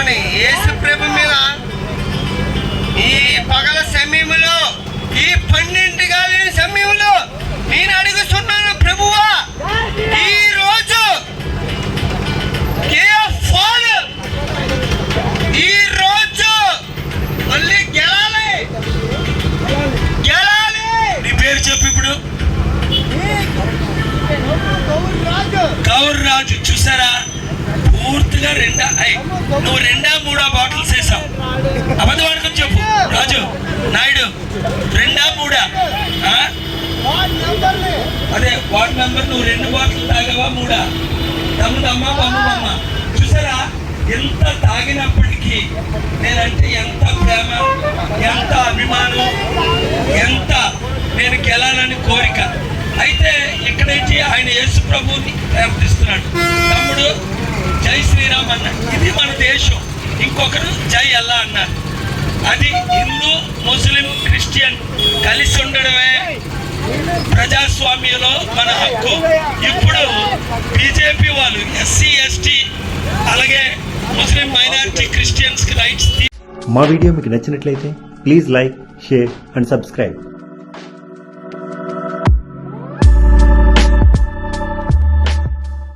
స్వస్థపరచమని యేసు ప్రేమ మీద ఈ పగల సమయంలో ఈ పన్నెండు కాలని సమయంలో నేను అడుగుతున్నాను ప్రభువా ఈ రోజు ఈ రోజు మళ్ళీ గెలాలి గెలాలి. నీ పేరు చెప్పు ఇప్పుడు. కౌర్ రాజు చూసారా? పూర్తిగా రెండా ఐ, నువ్వు రెండా మూడా బాటిల్స్ వేసావు. అబద్ధం ఆడకం చెప్పు. రాజు నాయుడు రెండా మూడా? అదే వార్డ్ మెంబర్ నువ్వు రెండు బాటిల్ తాగావా మూడా? తమ్ముదమ్మ బొమ్మమ్మ చూసారా? ఎంత తాగినప్పటికీ నేనంటే ఎంత ప్రేమ ఎంత అభిమానం ఎంత నేను గెలాలని కోరిక. అయితే ఇక్కడ నుంచి ఆయన యేసు ప్రభువుని ప్రార్థిస్తున్నాడు. తమ్ముడు శ్రీరామ్ అన్నాడు ఇది మన దేశం. ఇంకొకరు జై అల్లా అన్నారు. అది హిందూ ముస్లిం క్రిస్టియన్ కలిసి ఉండడమే ప్రజాస్వామ్యంలో మన హక్కు. ఇప్పుడు బీజేపీ వాళ్ళు ఎస్సీ ఎస్టీ అలాగే ముస్లిం మైనారిటీ క్రిస్టియన్స్కి రైట్స్ మా వీడియో మీకు నచ్చినట్లయితే please like share and subscribe.